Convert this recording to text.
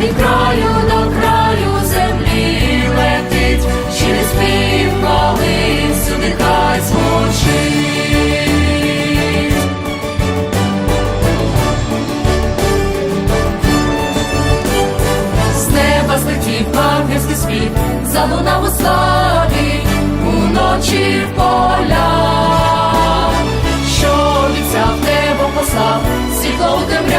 від краю до краю землі летить, через спів коли сюди хай звучить. З неба злетів ангельський спів, залунав у славі, уночі в поля, що обіцяв небо послав, світло у темряві.